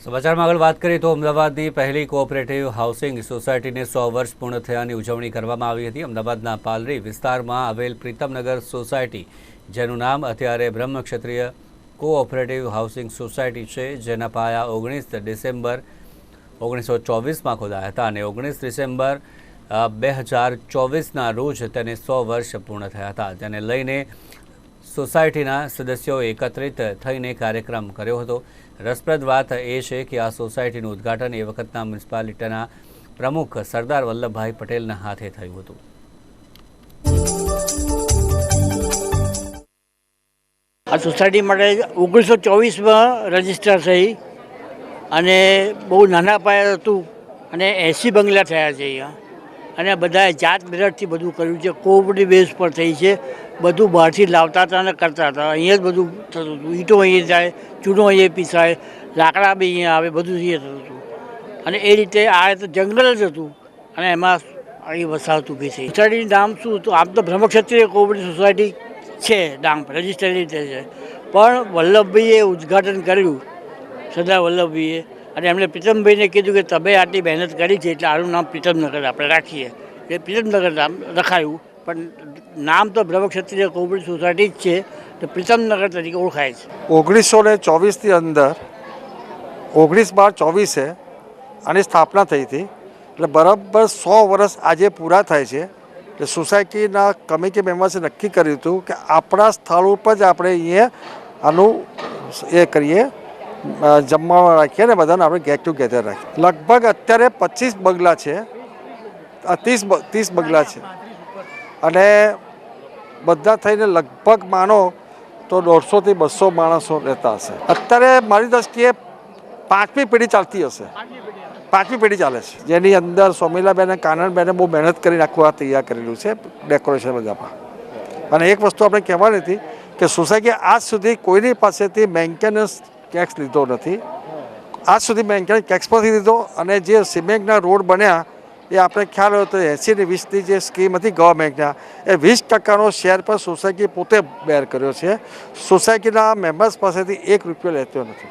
સમાચારમાં આગળ વાત કરીએ તો અમદાવાદની પહેલી કોઓપરેટિવ હાઉસિંગ સોસાયટીને સો વર્ષ પૂર્ણ થયાની ઉજવણી કરવામાં આવી હતી. અમદાવાદના પાલરી વિસ્તારમાં આવેલ પ્રીતમનગર સોસાયટી, જેનું નામ અત્યારે બ્રહ્મક્ષત્રિય કોઓપરેટિવ હાઉસિંગ સોસાયટી છે, જેના પાયા ઓગણીસ ડિસેમ્બર ઓગણીસો ચોવીસમાં ખોદાયા હતા અને ઓગણીસ ડિસેમ્બર બે હજાર ચોવીસના રોજ તેને સો વર્ષ પૂર્ણ થયા હતા. તેને લઈને સોસાયટીના સદસ્યો એકત્રિત થઈને કાર્યક્રમ કર્યો હતો. રસપ્રદ વાત એ છે કે આ સોસાયટીનું ઉદ્ઘાટન એ વખતના મ્યુનિસિપાલિટીના પ્રમુખ સરદાર વલ્લભભાઈ પટેલના હાથે થયું હતું. આ સોસાયટી માટે ઓગણીસો ચોવીસમાં રજિસ્ટર થઈ અને બહુ નાના પાયે હતું અને એંસી બંગલા થયા છે અહીંયા. અને બધાએ જાત મહેનતથી બધું કર્યું છે. કોઓપરેટિવ બેઝ પર થઈ છે. બધું બહારથી લાવતા હતા અને કરતા હતા. અહીંયા જ બધું થતું હતું. ઈંટો અહીંયા જાય ચૂનો અહીંયા પીસાય, લાકડા બી અહીંયા આવે, બધું અહીંયા થતું હતું. અને એ રીતે આ તો જંગલ જ હતું. અને એમાં અહીં વસાહત ઊભી થઈ સોસાયટીનું નામ શું હતું? આમ તો બ્રહ્મક્ષત્રિય કોઓપરેટિવ સોસાયટી છે ડાંગ રજિસ્ટર રીતે છે. પણ વલ્લભભાઈએ ઉદ્ઘાટન કર્યું. સરદાર વલ્લભભાઈએ. અને એમણે પ્રીતમભાઈને કીધું કે તમે આટલી મહેનત કરી છે, એટલે આનું નામ પ્રીતમનગર આપણે રાખીએ. એ પ્રીતમનગર નામ રખાયું, પણ નામ તો બ્રહ્મક્ષત્રિય કોઓપરેટિવ સોસાયટી જ છે, તો પ્રીતમનગર તરીકે ઓળખાય છે. ઓગણીસો ને ચોવીસની અંદર, ઓગણીસ બાર ચોવીસે આની સ્થાપના થઈ હતી. એટલે બરાબર સો વર્ષ આજે પૂરા થાય છે. એટલે સોસાયટીના કમિટી મેમ્બર્સે નક્કી કર્યું હતું કે આપણા સ્થળ ઉપર જ આપણે અહીંયા આનું એ કરીએ. જમવા રાખીએ ને બધાને આપણે ગેટ ટુગેધર રાખીએ. લગભગ અત્યારે પચીસ બગલા છે. ત્રીસ ત્રીસ બગલા છે. અને બધા થઈને લગભગ માનો તો દોઢસોથી બસો માણસો રહેતા હશે. અત્યારે મારી દ્રષ્ટિએ પાંચમી પેઢી ચાલતી હશે. પાંચમી પેઢી ચાલે છે. જેની અંદર સ્વામિલાબેને કાનણબેને બહુ મહેનત કરી નાખવા તૈયાર કરેલું છે ડેકોરેશન બધામાં. અને એક વસ્તુ આપણે કહેવાની હતી કે સોસાયટી આજ સુધી કોઈની પાસેથી મેન્ટેનન્સ ટેક્સ લીધો નથી. આજ સુધી મેં ક્યાંય ટેક્સ પરથી લીધો અને જે સિમેન્ટના રોડ બન્યા, એ આપણે ખ્યાલ હોય તો એંસી ને વીસની જે સ્કીમ હતી ગવર્મેન્ટના, એ વીસ ટકાનો શેર પર સોસાયટી પોતે બેર કર્યો છે. સોસાયટીના મેમ્બર્સ પાસેથી એક રૂપિયો લેતો નથી.